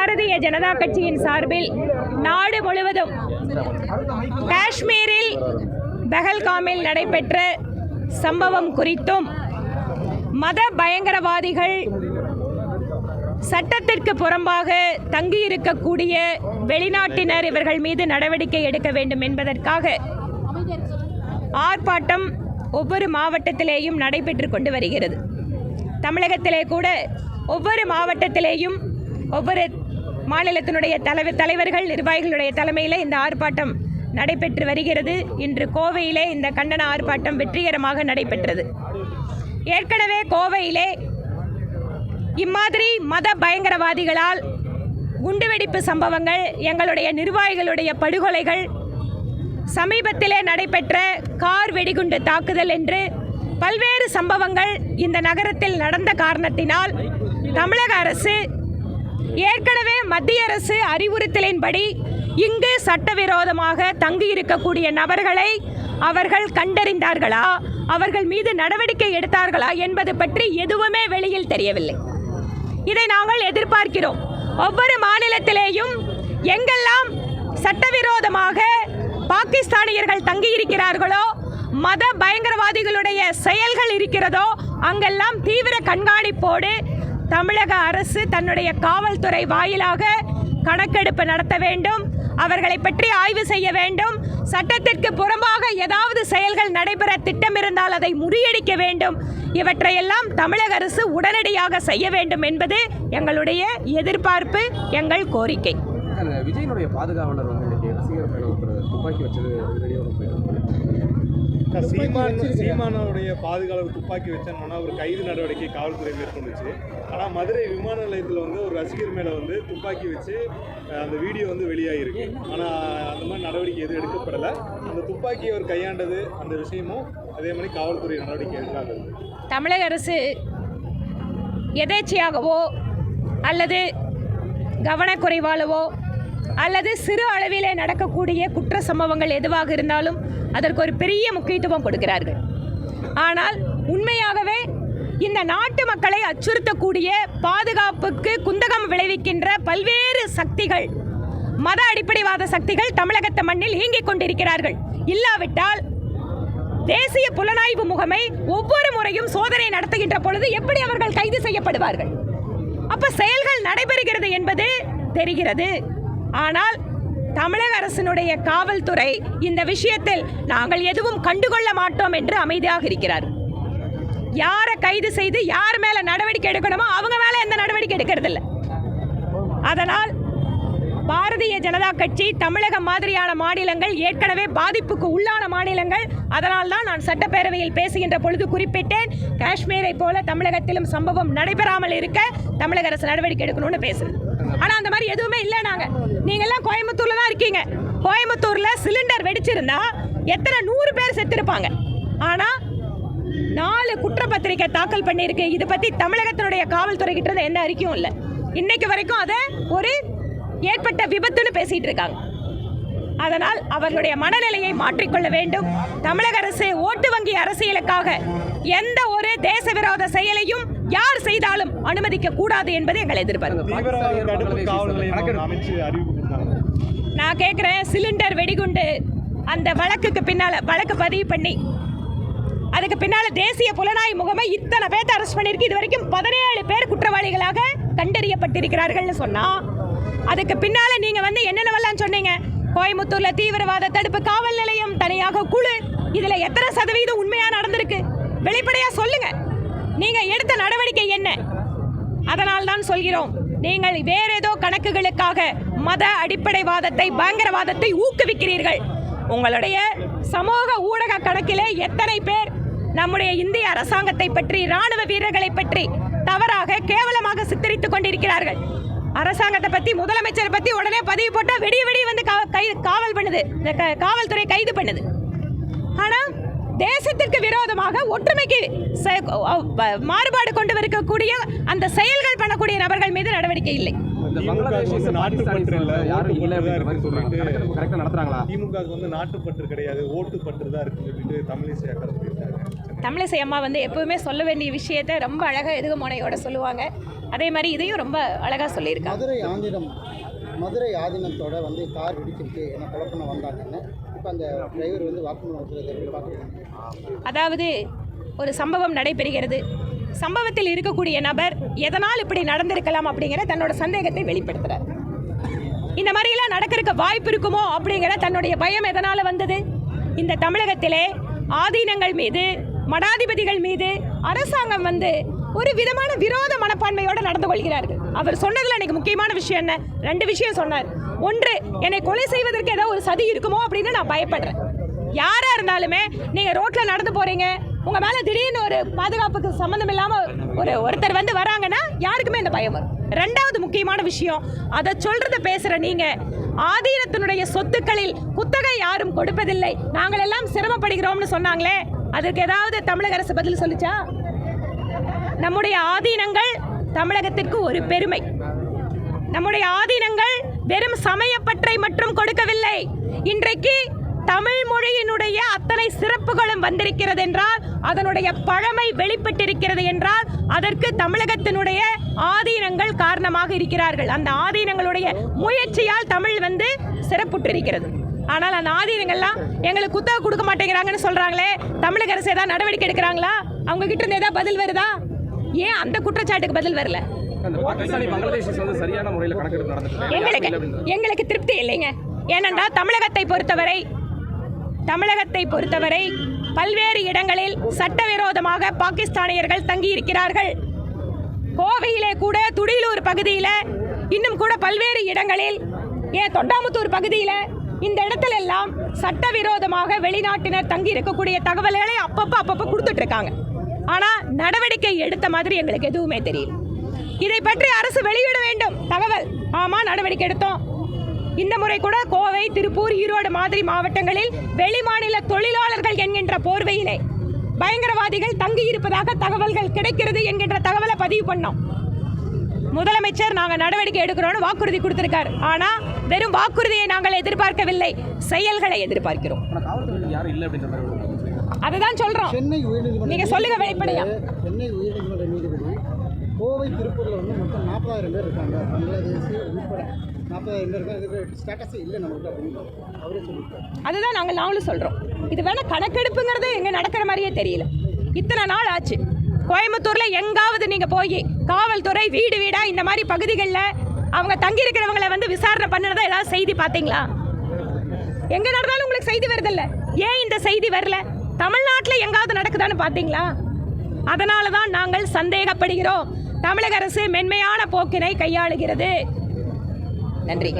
பாரதிய ஜனதா கட்சியின் சார்பில் நாடு முழுவதும் காஷ்மீரில் பெஹல்காமில் நடைபெற்ற சம்பவம் குறித்தும் மத பயங்கரவாதிகள் சட்டத்திற்கு புறம்பாக தங்கியிருக்கக்கூடிய வெளிநாட்டினர் இவர்கள் மீது நடவடிக்கை எடுக்க வேண்டும் என்பதற்காக ஆர்ப்பாட்டம் ஒவ்வொரு மாவட்டத்திலேயும் நடைபெற்று கொண்டு வருகிறது. தமிழகத்திலே கூட ஒவ்வொரு மாவட்டத்திலேயும் ஒவ்வொரு மாநிலத்தினுடைய தலைவர் தலைவர்கள் நிர்வாகிகளுடைய தலைமையில் இந்த ஆர்ப்பாட்டம் நடைபெற்று வருகிறது. இன்று கோவையிலே இந்த கண்டன ஆர்ப்பாட்டம் வெற்றிகரமாக நடைபெற்றது. ஏற்கனவே கோவையிலே இம்மாதிரி மத பயங்கரவாதிகளால் குண்டுவெடிப்பு சம்பவங்கள் எங்களுடைய நிர்வாகிகளுடைய படுகொலைகள் சமீபத்திலே நடைபெற்ற கார் வெடிகுண்டு தாக்குதல் என்று பல்வேறு சம்பவங்கள் இந்த நகரத்தில் நடந்த காரணத்தினால் தமிழக அரசு ஏற்கனவே மத்திய அரசு அறிவுறுத்தலின்படி இங்கு சட்டவிரோதமாக தங்கியிருக்கக்கூடிய நபர்களை அவர்கள் கண்டறிந்தார்களா? அவர்கள் மீது நடவடிக்கை எடுத்தார்களா? என்பது பற்றி எதுவுமே வெளியில் தெரியவில்லை. இதை நாங்கள் எதிர்பார்க்கிறோம். ஒவ்வொரு மாநிலத்திலேயும் எங்கெல்லாம் சட்டவிரோதமாக பாகிஸ்தானியர்கள் தங்கியிருக்கிறார்களோ மத பயங்கரவாதிகளுடைய செயல்கள் இருக்கிறதோ அங்கெல்லாம் தீவிர கண்காணிப்போடு தமிழக அரசு தன்னுடைய காவல்துறை வாயிலாக கணக்கெடுப்பு நடத்த வேண்டும் அவர்களை பற்றி ஆய்வு செய்ய வேண்டும் சட்டத்திற்கு புறம்பாக ஏதாவது செயல்கள் நடைபெற திட்டமிருந்தால் அதை முறியடிக்க வேண்டும். இவற்றையெல்லாம் தமிழக அரசு உடனடியாக செய்ய வேண்டும் என்பது எங்களுடைய எதிர்பார்ப்பு எங்கள் கோரிக்கை. அந்த விஜயனுடைய பாதுகாவலர் வந்து இன்னைக்கு ரசிகர் மேல ஒருத்தர் துப்பாக்கி வச்சது வெளியே சீமான் சீமானோடைய பாதுகாவலர் துப்பாக்கி வச்சோன்னா ஒரு கைது நடவடிக்கை காவல்துறை மேற்கொண்டுச்சு. ஆனால் மதுரை விமான நிலையத்தில் வந்து ஒரு ரசிகர் மேலே வந்து துப்பாக்கி வச்சு அந்த வீடியோ வந்து வெளியாகிருக்கு ஆனால் அந்த மாதிரி நடவடிக்கை எதுவும் எடுக்கப்படலை. அந்த துப்பாக்கியை அவர் கையாண்டது அந்த விஷயமும் அதே மாதிரி காவல்துறை நடவடிக்கை எடுக்காது தமிழக அரசு எதேச்சையாகவோ அல்லது கவனக்குறைவாலவோ அல்லது சிறு அளவிலே நடக்கக்கூடிய குற்ற சம்பவங்கள் எதுவாக இருந்தாலும் அதற்கு ஒரு பெரிய முக்கியத்துவம் கொடுக்கிறார்கள். ஆனால் உண்மையாகவே இந்த நாட்டு மக்களை அச்சுறுத்தக்கூடிய பாதுகாப்புக்கு குந்தகம் விளைவிக்கின்ற பல்வேறு சக்திகள் மத அடிப்படைவாத சக்திகள் தமிழகத்து மண்ணில் இயங்கிக் கொண்டிருக்கிறார்கள். இல்லாவிட்டால் தேசிய புலனாய்வு முகமை ஒவ்வொரு முறையும் சோதனை நடத்துகின்ற பொழுது எப்படி அவர்கள் கைது செய்யப்படுவார்கள்? அப்ப செயல்கள் நடைபெறுகிறது என்பது தெரிகிறது. ஆனால் தமிழக அரசினுடைய காவல்துறை இந்த விஷயத்தில் நாங்கள் எதுவும் கண்டுகொள்ள மாட்டோம் என்று அமைதியாக இருக்கிறார். யாரை கைது செய்து யார் மேல நடவடிக்கை எடுக்கணுமோ அவங்க மேல எந்த நடவடிக்கை எடுக்கிறதில்ல. அதனால் பாரதிய ஜனதா கட்சி தமிழகம் மாதிரியான மாநிலங்கள் ஏற்கனவே பாதிப்புக்கு உள்ளான மாநிலங்கள். அதனால் தான் நான் சட்டப்பேரவையில் பேசுகின்ற பொழுது குறிப்பிட்டேன். காஷ்மீரை போல தமிழகத்திலும் சம்பவம் நடைபெறாமல் இருக்க தமிழக அரசு நடவடிக்கை எடுக்கணும்னு பேசுறேன் ஆனால் அந்த மாதிரி எதுவுமே இல்லை நாங்கள் நீங்கள்லாம் கோயம்புத்தூரில் தான் இருக்கீங்க. கோயம்புத்தூரில் சிலிண்டர் வெடிச்சிருந்தா எத்தனை நூறு பேர் செத்திருப்பாங்க. ஆனால் நாலு குற்றப்பத்திரிக்கை தாக்கல் பண்ணியிருக்கு. இது பற்றி தமிழகத்தினுடைய காவல்துறை கிட்ட என்ன அறிக்கையும் இல்லை. இன்னைக்கு வரைக்கும் அதை ஒரு ஏற்பட்ட விபத்துன்னு பேசிட்டு இருக்காங்க. அதனால் அவர்களுடைய மனநிலையை மாற்றிக்கொள்ள வேண்டும். தமிழக அரசு ஓட்டு வங்கி அரசியலுக்காக எந்த ஒரு தேச விரோத செயலையும் யார் செய்தாலும் அனுமதிக்க கூடாது என்பது எங்கள் எதிர்பார்ப்பு. நான் கேட்குறேன் சிலிண்டர் வெடிகுண்டு அந்த வழக்குக்கு பின்னால் வழக்கு பதிவு பண்ணி அதுக்கு பின்னால் தேசிய புலனாய் முகமை இத்தனை பேர்த்த அரெஸ்ட் பண்ணியிருக்கு. இது வரைக்கும் பதினேழு பேர் குற்றவாளிகளாக கண்டறியப்பட்டிருக்கிறார்கள்னு சொன்னால் அதுக்கு பின்னால் நீங்கள் வந்து என்னென்னவெல்லாம் சொன்னீங்க? கோயம்புத்தூரில் தீவிரவாத தடுப்பு காவல் நிலையம் தனியாக குழு. இதில் எத்தனை சதவீதம் உண்மையாக நடந்திருக்கு? வெளிப்படையாக சொல்லுங்கள் நீங்கள் எடுத்த நடவடிக்கை என்ன? அதனால் தான் சொல்கிறோம். நீங்கள் வேற ஏதோ கணக்குகளுக்காக மத அடிப்படைவாதத்தை பயங்கரவாதத்தை ஊக்குவிக்கிறீர்கள். உங்களுடைய சமூக ஊடக கணக்கிலே எத்தனை பேர் நம்முடைய இந்திய அரசாங்கத்தை பற்றி ராணுவ வீரர்களை பற்றி தவறாக கேவலமாக சித்தரித்துக் கொண்டிருக்கிறார்கள்? அரசாங்கத்தை பத்தி முதலமைச்சரை பத்தி உடனே பதிவு போட்டா வெடி வெடி வந்து காவல் பண்ணுது. இந்த க- காவல்துறை கைது பண்ணுது. ஆனா தேசத்திற்கு விரோதமாக ஒற்றுமைக்கு மாறுபாடு கொண்டு இருக்கக்கூடிய அந்த செயல்கள் பண்ணக்கூடிய நபர்கள் மீது நடவடிக்கை இல்லை. இந்த திமுக வந்து நாட்டுப்பற்று இல்ல, யாரும் இல்லை ஓட்டுப்பற்று அப்படிங்கிற மாதிரி சொல்றாங்க. சொல்லிட்டு கணக்கெடுப்பு கரெக்டாக நடத்துறாங்களா? திமுக வந்து நாட்டுப்பற்று கிடையாது ஓட்டுப்பற்று தான் இருக்குன்னு சொல்லிட்டு தமிழிசை தமிழிசை அம்மா வந்து எப்பவுமே சொல்ல வேண்டிய விஷயத்தை ரொம்ப அழகாக எதுகமோனையோட சொல்லுவாங்க. அதே மாதிரி இதையும் ரொம்ப அழகாக சொல்லியிருக்காங்க மதுரை ஆந்திரம் மதுரை ஆதீனத்தோட வந்து கார் இடிச்சிருக்கு என கொலை பண்ண வந்தாங்கன்னு. இப்போ அந்த டிரைவர் வந்து வாக்குமூலம் பார்க்குறேன் அதாவது ஒரு சம்பவம் நடைபெறுகிறது. சம்பவத்தில் இருக்கக்கூடிய நபர் எதனால் இப்படி நடந்திருக்கலாம் அப்படிங்கிற தன்னோட சந்தேகத்தை வெளிப்படுத்துறார். இந்த மாதிரிலாம் நடக்கிறதுக்கு வாய்ப்பு இருக்குமோ அப்படிங்கிற தன்னுடைய பயம் எதனால் வந்தது? இந்த தமிழகத்திலே ஆதீனங்கள் மீது மடாதிபதிகள் மீது அரசாங்கம் வந்து ஒரு விதமான விரோத மனப்பான்மையோடு நடந்து கொள்கிறார்கள். அவர் சொன்னதில் எனக்கு முக்கியமான விஷயம் என்ன? ரெண்டு விஷயம் சொன்னார். ஒன்று என்னை கொலை செய்வதற்கு ஏதோ ஒரு சதி இருக்குமோ அப்படின்னு நான் பயப்படுறேன். யாராக இருந்தாலுமே நீங்கள் ரோட்டில் நடந்து போகிறீங்க உங்கள் மேலே திடீர்னு ஒரு பாதுகாப்புக்கு சம்மந்தம் இல்லாமல் ஒரு ஒருத்தர் வந்து வராங்கன்னா யாருக்குமே இந்த பயம் வரும். ரெண்டாவது முக்கியமான விஷயம் அதை சொல்கிறத பேசுகிற நீங்கள் ஆதீனத்தினுடைய சொத்துக்களில் குத்தகை யாரும் கொடுப்பதில்லை. நாங்கள் எல்லாம் சிரமப்படுகிறோம்னு சொன்னாங்களே அதற்கு ஏதாவது தமிழக அரசு பதில் சொல்லிச்சா? நம்முடைய ஆதீனங்கள் தமிழகத்திற்கு ஒரு பெருமை. நம்முடைய ஆதீனங்கள் வெறும் சமயப்பற்றை மட்டும் கொடுக்கவில்லை. இன்றைக்கு தமிழ் மொழியினுடைய அத்தனை சிறப்புகளும் வந்திருக்கிறது என்றால் அதனுடைய பழமை வெளிப்பட்டிருக்கிறது என்றால் அதற்கு தமிழகத்தினுடைய ஆதீனங்கள் காரணமாக இருக்கிறார்கள். அந்த ஆதீனங்களுடைய முயற்சியால் தமிழ் வந்து சிறப்புற்றிருக்கிறது. ஆனால் அந்த ஆதீனங்கள்லாம் எங்களுக்கு குத்தகை கொடுக்க மாட்டேங்கிறாங்கன்னு சொல்றாங்களே தமிழக அரசு ஏதாவது நடவடிக்கை எடுக்கிறாங்களா? அவங்க கிட்ட இருந்து ஏதாவது பதில் வருதா? ஏன் அந்த குற்றச்சாட்டுக்கு பதில் வரல? எங்களுக்கு எங்களுக்கு திருப்தி இல்லைங்க. ஏனென்றால் தமிழகத்தை பொறுத்தவரை தமிழகத்தை பொறுத்தவரை பல்வேறு இடங்களில் சட்டவிரோதமாக பாகிஸ்தானியர்கள் தங்கியிருக்கிறார்கள். கோவையிலே கூட துடியலூர் பகுதியில் இன்னும் கூட பல்வேறு இடங்களில் ஏன் தொண்டாமுத்தூர் பகுதியில் இந்த இடத்துல எல்லாம் சட்டவிரோதமாக வெளிநாட்டினர் தங்கி இருக்கக்கூடிய தகவல்களை அப்பப்போ அப்பப்போ கொடுத்துட்டு இருக்காங்க ஆனால் நடவடிக்கை எடுத்த மாதிரி எங்களுக்கு எதுவுமே தெரியல. இதை பற்றி அரசு வெளியிட வேண்டும். தகவல். ஆமாம் நடவடிக்கை எடுத்தோம். இந்த முறை கூட கோவை திருப்பூர் ஈரோடு மாதிரி மாவட்டங்களில் வெளிமாநில தொழிலாளர்கள் என்கின்ற போர்வையிலே பயங்கரவாதிகள் தங்கி இருப்பதாக தகவல்கள் கிடைக்கிறது என்கின்ற தகவலை பதிவு பண்ணோம். முதலமைச்சர் நாங்கள் நடவடிக்கை எடுக்கிறோம்னு வாக்குறுதி கொடுத்திருக்கார். ஆனால் வெறும் வாக்குறுதியை நாங்கள் எதிர்பார்க்கவில்லை செயல்களை எதிர்பார்க்கிறோம். அதுதான் சொல்றோம். நீங்க சொல்லுங்க வெளிப்படையா. சென்னை உயர்நீதிமன்ற நீதிபதி கோவை திருப்பூரில் வந்து மொத்தம் நாற்பதாயிரம் பேர் இருக்காங்க. பங்களாதேஷ் உட்பட. அதுதான் நாங்கள் நாங்களும் சொல்கிறோம் இது வேணால் கணக்கெடுப்புங்கிறது எங்கே நடக்கிற மாதிரியே தெரியல. இத்தனை நாள் ஆச்சு. கோயம்புத்தூரில் எங்காவது நீங்கள் போய் காவல்துறை வீடு வீடாக இந்த மாதிரி பகுதிகளில் அவங்க தங்கி இருக்கிறவங்கள வந்து விசாரணை பண்ணுறதா ஏதாவது செய்தி பார்த்தீங்களா? எங்கே நடந்தாலும் உங்களுக்கு செய்தி வருதில்ல. ஏன் இந்த செய்தி வரல? தமிழ்நாட்டில் எங்காவது நடக்குதான்னு பார்த்தீங்களா? அதனால தான் நாங்கள் சந்தேகப்படுகிறோம். தமிழக அரசு மென்மையான போக்கினை கையாளுகிறது. நன்றி